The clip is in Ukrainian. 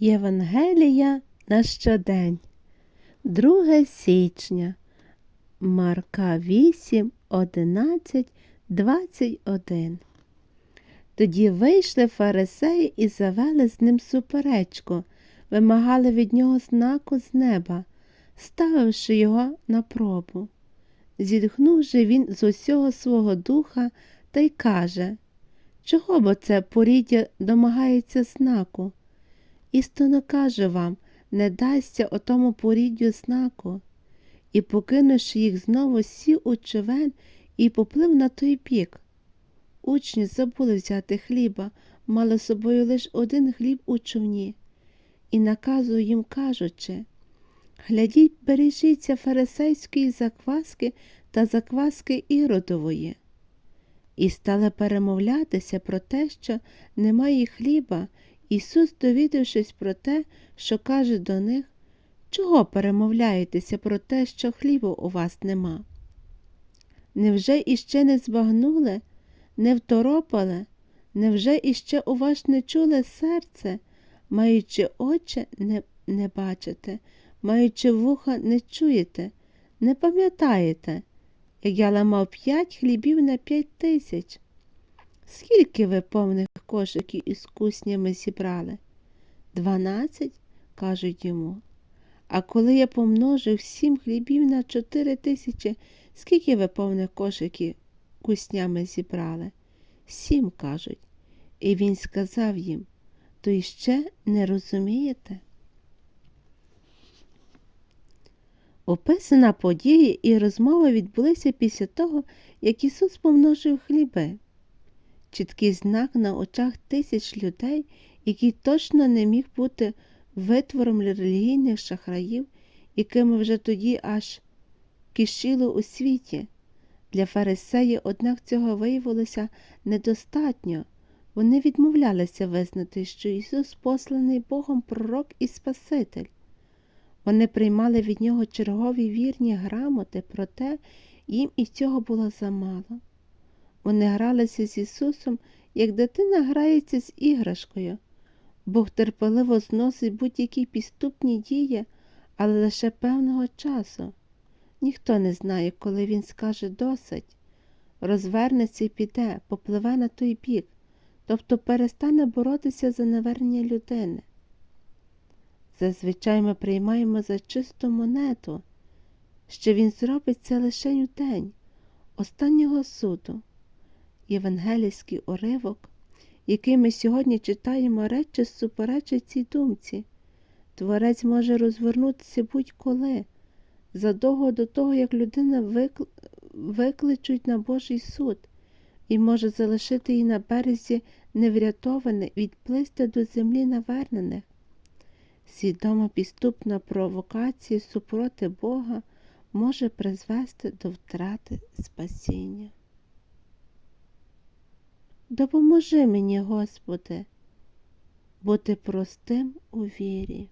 Євангелія на щодень, 2 січня, Марка 8, 11, 21. Тоді вийшли фарисеї і завели з ним суперечку, вимагали від нього знаку з неба, ставивши його на пробу. Зітхнув же він з усього свого духа та й каже Чого бо це поріддя домагається знаку? Істинно кажу вам, не дасться отому поріддю знаку. І, покинувши їх, знову сів у човен і поплив на той бік. Учні забули взяти хліба, мали з собою лише один хліб у човні, і наказую їм, кажучи Глядіть, бережіться фарисейської закваски та закваски іродової. І стали перемовлятися про те, що немає хліба, Ісус, довідавшись про те, що каже до них, чого перемовляєтеся про те, що хлібу у вас нема? Невже іще не збагнули, не второпали, невже іще у вас не чуле серце, маючи очі не, не бачите, маючи вуха не чуєте, не пам'ятаєте, як я ламав п'ять хлібів на п'ять тисяч? Скільки ви повних кошиків із куснями зібрали? Дванадцять, кажуть йому. А коли я помножив сім хлібів на чотири тисячі, скільки ви повних кошиків куснями зібрали? Сім, кажуть. І він сказав їм, то іще не розумієте? Описана подія і розмова відбулися після того, як Ісус помножив хліби. Чіткий знак на очах тисяч людей, який точно не міг бути витвором релігійних шахраїв, якими вже тоді аж кишіло у світі. Для фарисеїв, однак, цього виявилося недостатньо. Вони відмовлялися визнати, що Ісус посланий Богом пророк і Спаситель. Вони приймали від нього чергові вірні грамоти, проте їм і цього було замало. Вони гралися з Ісусом, як дитина грається з іграшкою. Бог терпеливо зносить будь-які підступні дії, але лише певного часу. Ніхто не знає, коли він скаже досить, розвернеться і піде, попливе на той бік, тобто перестане боротися за навернення людини. Зазвичай ми приймаємо за чисту монету, що він зробить це лише у день, останнього суду. Євангелійський уривок, який ми сьогодні читаємо речі, суперечить цій думці. Творець може розвернутися будь-коли, задовго до того, як людина викл... викличуть на Божий суд, і може залишити її на березі неврятоване, відплисти до землі навернених. Свідома підступна провокація супроти Бога може призвести до втрати спасіння. Допоможи мені, Господи, бути простим у вірі.